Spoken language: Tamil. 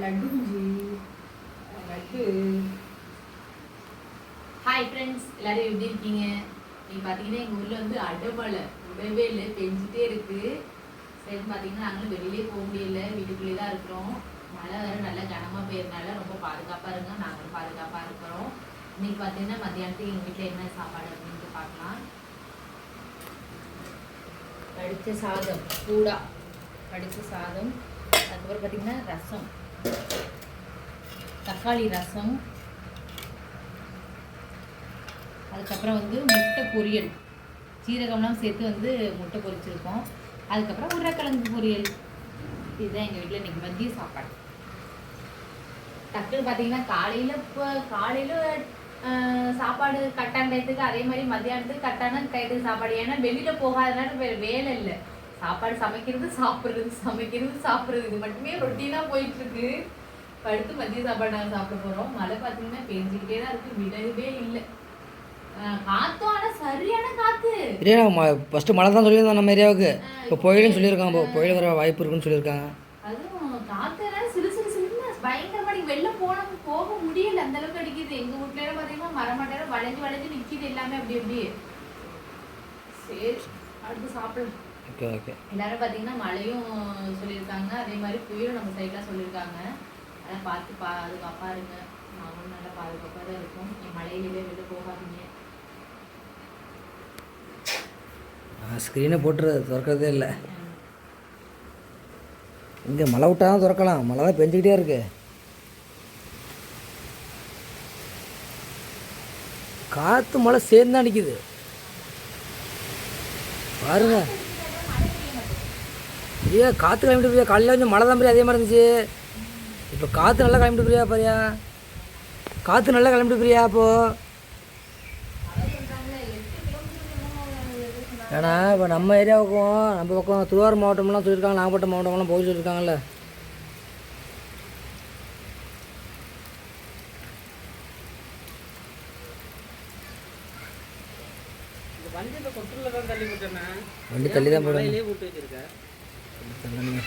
லட்டு குஞ்சி லட்டு ஹாய் ஃப்ரெண்ட்ஸ் எல்லாரும் எப்படி இருக்கீங்க? நீங்கள் பார்த்தீங்கன்னா எங்கள் ஊரில் வந்து அடமழை விடவே இல்லை பெஞ்சிட்டே இருக்கு. சரி பார்த்தீங்கன்னா நாங்களும் வெளியிலே போக முடியல வீட்டுக்குள்ளே தான் இருக்கிறோம். மழை வேறு நல்லா கனமாக போயிருந்தால ரொம்ப பாதுகாப்பாக இருங்க நாங்களும் பாதுகாப்பாக இருக்கிறோம். இன்னைக்கு பார்த்தீங்கன்னா மத்தியானத்துக்கு எங்கள் வீட்டில் என்ன சாப்பாடு அப்படின்ட்டு பார்க்கலாம் படித்த சாதம் கூடா படித்த சாதம் அதுக்கப்புறம் பார்த்தீங்கன்னா ரசம். தக்காளி ரசம். அதுக்கப்புறம் வந்து முட்டை பொரியல். சீரகம்லாம் சேர்த்து வந்து முட்டை பொரிச்சிருக்கோம். அதுக்கப்புறம் உருளைக்கிழங்கு பொரியல். இதுதான் எங்கள் வீட்டில் இன்னைக்கு மதிய சாப்பாடு. டக்குன்னு பார்த்தீங்கன்னா காலையில் இப்போ காலையில் சாப்பாடு கட்டான டயத்துக்கு அதே மாதிரி மத்தியானத்துக்கு கட்டான டயத்துக்கு சாப்பாடு. ஏன்னா வெளியில் போகாதனால வேலை இல்லை. சாப்பாடு சமைக்கிறது சாப்பிட்றது சமைக்கிறது சாப்பிட்றது. இது மட்டுமே ரொட்டீனாக போயிட்டு இருக்கு படுத்து மதிய சாப்பாடு நாங்கள் சாப்பிட போகிறோம் மழை பார்த்தீங்கன்னா பெஞ்சிக்கிட்டே தான் இருக்கு. விடவே இல்லை. ஆனால் சரியான காத்து. இல்லையா ஃபஸ்ட்டு மழை தான் சொல்லியிருந்தோம் நம்ம ஏரியாவுக்கு. இப்போ புயலுன்னு சொல்லியிருக்காங்க. இப்போ புயல் வர வாய்ப்பு இருக்குன்னு சொல்லியிருக்காங்க. அதுவும் எல்லாம் சிறு சிறு சிறுன்னு பயங்கரமா நீ வெளில போன போக முடியல. அந்த அளவுக்கு அடிக்குது. எங்க வீட்ல எல்லாம் பாத்தீங்கன்னா மரமட்டையில வளைஞ்சு வளைஞ்சு நிக்குது எல்லாமே அப்படி அப்படி சரி அடுத்து சாப்பிடலாம். Okay okay. எல்லாரும் பாத்தீங்கன்னா மழையும் சொல்லியிருக்காங்க. அதே மாதிரி புயலும் நம்ம சைட்ல சொல்லியிருக்காங்க. அதெல்லாம் பார்த்து பாதுகாப்பா இருங்க நாங்களும் நல்லா பாதுகாப்பா தான் இருக்கும். என் மழையிலே வெளில போகாதீங்க. ஸ்க்ரீனை போட்டு திறக்கிறதே இல்லை. இங்கே மழை விட்டா தான் திறக்கலாம். மழை தான் பெஞ்சிக்கிட்டே இருக்கு. காற்று மழை சேர்ந்து தான் அடிக்குது பாருங்க. ஐயா காற்று கிளம்பிட்டு போய் காலையில் கொஞ்சம் மழை தான் பெரிய அதே மாதிரி இருந்துச்சு. இப்போ காற்று நல்லா கிளம்பிட்டு போறியா பாரியா? காற்று நல்லா கிளம்பிட்டு போறியா அப்போது ஏன்னா இப்போ நம்ம ஏரியாவுக்கும் நம்ம பக்கம் திருவாரூர் மாவட்டம்லாம் சொல்லியிருக்காங்க நாகப்பட்டினம் மாவட்டம்லாம் போய் சொல்லியிருக்காங்கல்ல. வண்டி தள்ளி தான் போடுங்க Dengan.